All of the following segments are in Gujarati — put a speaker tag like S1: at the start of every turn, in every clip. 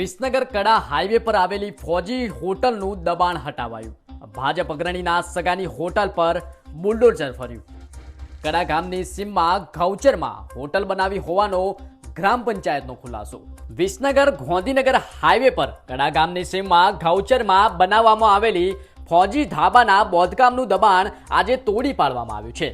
S1: વિસનગર કડા હાઈવે પર આવેલી ફોજી હોટલનું દબાણ હટાવાયું. ભાજપ અગ્રણીના સગાની હોટલ પર બુલડોઝર ફર્યું. કડા ગામની સીમમાં ઘઉચરમાં હોટલ બનાવી હોવાનો ગ્રામ પંચાયતનો ખુલાસો. વિસનગર ગોંધીનગર હાઈવે પર કડા ગામની સીમમાં ઘઉચરમાં બનાવવામાં આવેલી ફોજી ધાબાના બોધકામનું દબાણ આજે તોડી પાડવામાં આવ્યું છે.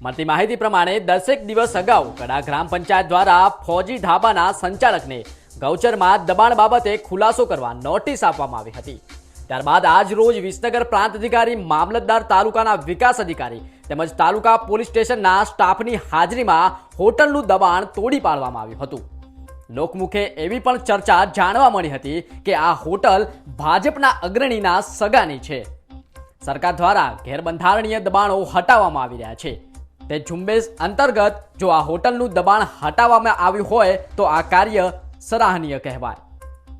S1: મળતી માહિતી પ્રમાણે દસેક દિવસ અગાઉ કડા ગ્રામ પંચાયત દ્વારા ફોજી ધાબાના સંચાલકને ગૌચરમાં દબાણ બાબતે ખુલાસો કરવા નોટિસ આપવામાં આવી હતી. ત્યારબાદ આજ રોજ વિસનગર પ્રાંત અધિકારી, મામલતદાર તાલુકાના વિકાસ અધિકારી તેમજ તાલુકા પોલીસ સ્ટેશનના સ્ટાફની હાજરીમાં હોટલનું દબાણ તોડી પાડવામાં આવ્યું હતું. લોકમુખે એવી પણ ચર્ચા જાણવા મળી હતી કે આ હોટલ ભાજપના અગ્રણીના સગાની છે. સરકાર દ્વારા ગેરબંધારણીય દબાણો હટાવવામાં આવી રહ્યા છે. તે ઝુંબેશ અંતર્ગત જો આ હોટલનું દબાણ હટાવવામાં આવ્યું હોય તો આ કાર્ય સરાહનીય કહેવાય.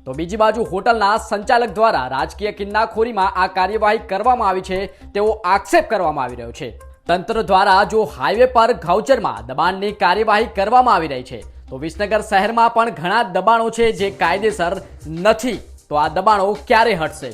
S1: તો બીજી બાજુ હોટલના સંચાલક દ્વારા રાજકીય કિન્નાખોરીમાં આ કાર્યવાહી કરવામાં આવી છે તેવો આક્ષેપ કરવામાં આવી રહ્યો છે. તંત્ર દ્વારા જો હાઈવે પર ઘાઉચરમાં દબાણની કાર્યવાહી કરવામાં આવી રહી છે, તો વિસનગર શહેરમાં પણ ઘણા દબાણો છે જે કાયદેસર નથી. તો આ દબાણો ક્યારે હટશે?